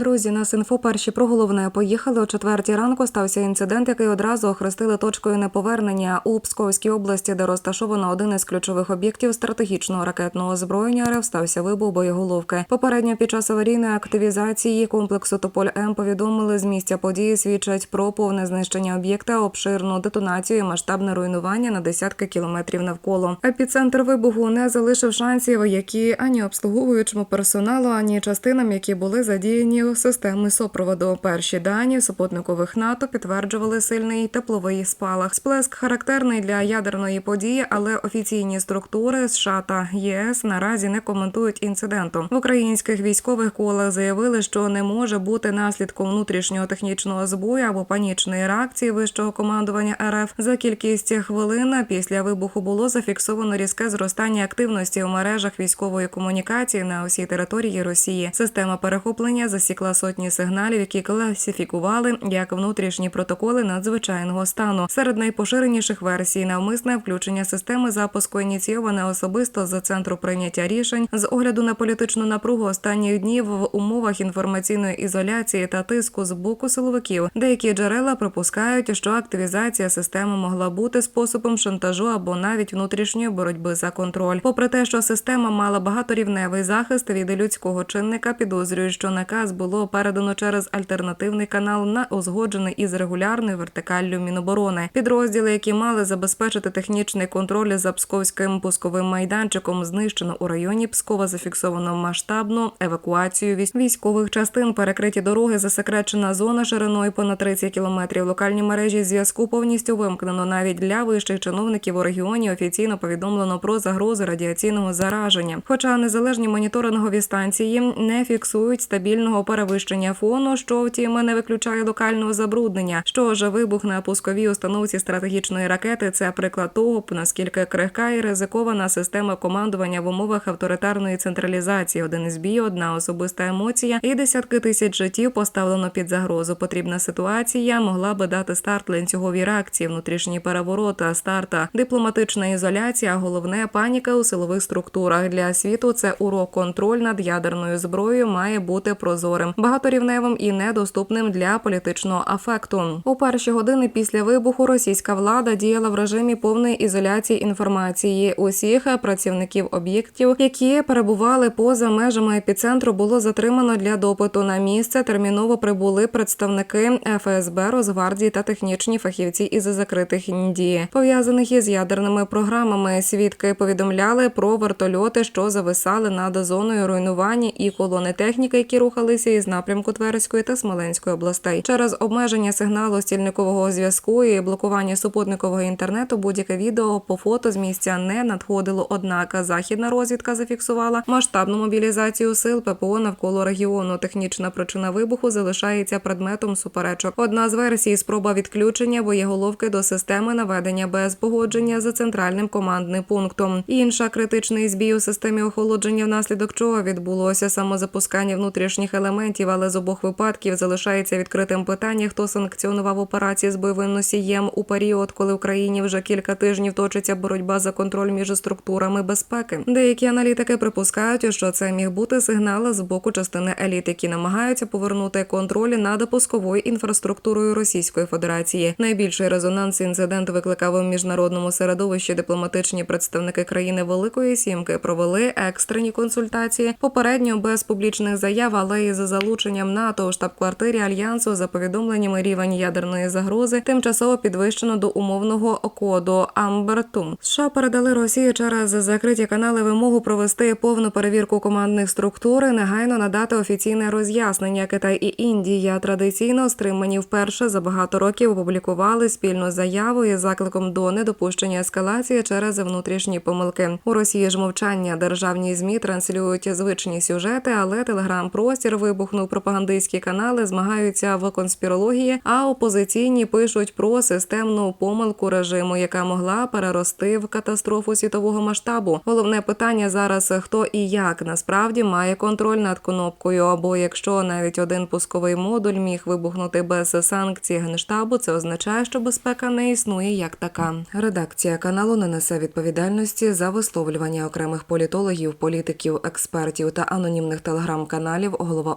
Друзі, нас інфо перші про головне поїхали о четвертій ранку. Стався інцидент, який одразу охрестили точкою неповернення у Псковській області, де розташовано один із ключових об'єктів стратегічного ракетного озброєння. РФ стався вибух боєголовки. Попередньо під час аварійної активізації комплексу Тополь М повідомили з місця події. Свідчать про повне знищення об'єкта, обширну детонацію і масштабне руйнування на десятки кілометрів навколо. Епіцентр вибуху не залишив шансів, які ані обслуговуючому персоналу, ані частинам, які були задіяні системи супроводу. Перші дані супутникових НАТО підтверджували сильний тепловий спалах. Сплеск характерний для ядерної події, але офіційні структури США та ЄС наразі не коментують інциденту. В українських військових колах заявили, що не може бути наслідком внутрішнього технічного збою або панічної реакції вищого командування РФ. За кількість хвилин після вибуху було зафіксовано різке зростання активності у мережах військової комунікації на усій території Росії. Система перехоплення засікла сотні сигналів, які класифікували як внутрішні протоколи надзвичайного стану. Серед найпоширеніших версій навмисне включення системи запуску ініційоване особисто за центру прийняття рішень з огляду на політичну напругу останніх днів в умовах інформаційної ізоляції та тиску з боку силовиків. Деякі джерела припускають, що активізація системи могла бути способом шантажу або навіть внутрішньої боротьби за контроль. Попри те, що система мала багаторівневий захист від людського чинника, підозрюють, що наказ було передано через альтернативний канал на узгоджений із регулярною вертикаллю Міноборони. Підрозділи, які мали забезпечити технічний контроль за псковським пусковим майданчиком, знищено у районі Пскова. Зафіксовано масштабну евакуацію військ- військових частин. Перекриті дороги, засекречена зона шириною понад 30 кілометрів. Локальні мережі зв'язку повністю вимкнено. Навіть для вищих чиновників у регіоні офіційно повідомлено про загрози радіаційного зараження. Хоча незалежні моніторингові станції не фіксують стабільного перевищення фону, що втім не виключає локального забруднення. Що ж, вибух на пусковій установці стратегічної ракети це приклад того, наскільки крихка і ризикована система командування в умовах авторитарної централізації. Один із бій, одна особиста емоція, і десятки тисяч життів поставлено під загрозу. Потрібна ситуація могла би дати старт ланцюговій реакції, внутрішній переворот, старта, дипломатична ізоляція. Головне паніка у силових структурах для світу. Це урок контроль над ядерною зброєю має бути прозорим, багаторівневим і недоступним для політичного афекту. У перші години після вибуху російська влада діяла в режимі повної ізоляції інформації. Усіх працівників об'єктів, які перебували поза межами епіцентру, було затримано для допиту на місце. Терміново прибули представники ФСБ, Росгвардії та технічні фахівці із закритих Індії, пов'язаних із ядерними програмами. Свідки повідомляли про вертольоти, що зависали над зоною руйнування і колони техніки, які рухалися із напрямку Тверської та Смоленської областей. Через обмеження сигналу стільникового зв'язку і блокування супутникового інтернету будь-яке відео по фото з місця не надходило. Однак західна розвідка зафіксувала масштабну мобілізацію сил ППО навколо регіону. Технічна причина вибуху залишається предметом суперечок. Одна з версій спроба відключення боєголовки до системи наведення без погодження за центральним командним пунктом. Інша критичний збій у системі охолодження, внаслідок чого відбулося самозапускання внутрішніх елементів, але з обох випадків залишається відкритим питання, хто санкціонував операції з бойовим носієм у період, коли в Україні вже кілька тижнів точиться боротьба за контроль між структурами безпеки. Деякі аналітики припускають, що це міг бути сигнал з боку частини еліт, які намагаються повернути контроль над пусковою інфраструктурою Російської Федерації. Найбільший резонанс інцидент викликав у міжнародному середовищі. Дипломатичні представники країни Великої Сімки провели екстрені консультації. Попередньо без публічних заяв, але із залученням НАТО у штаб-квартирі альянсу за повідомленнями рівень ядерної загрози тимчасово підвищено до умовного коду Амбертум. США передали Росії через закриті канали вимогу провести повну перевірку командних структур, і негайно надати офіційне роз'яснення. Китай і Індія традиційно стримані вперше за багато років опублікували спільну заяву із закликом до недопущення ескалації через внутрішні помилки. У Росії ж мовчання державні змі транслюють звичні сюжети, але телеграм-простір вибухнув пропагандистські канали, змагаються в конспірології. А опозиційні пишуть про системну помилку режиму, яка могла перерости в катастрофу світового масштабу. Головне питання зараз: хто і як насправді має контроль над кнопкою, або якщо навіть один пусковий модуль міг вибухнути без санкцій генштабу, це означає, що безпека не існує як така. Редакція каналу не несе відповідальності за висловлювання окремих політологів, політиків, експертів та анонімних телеграм-каналів. Голова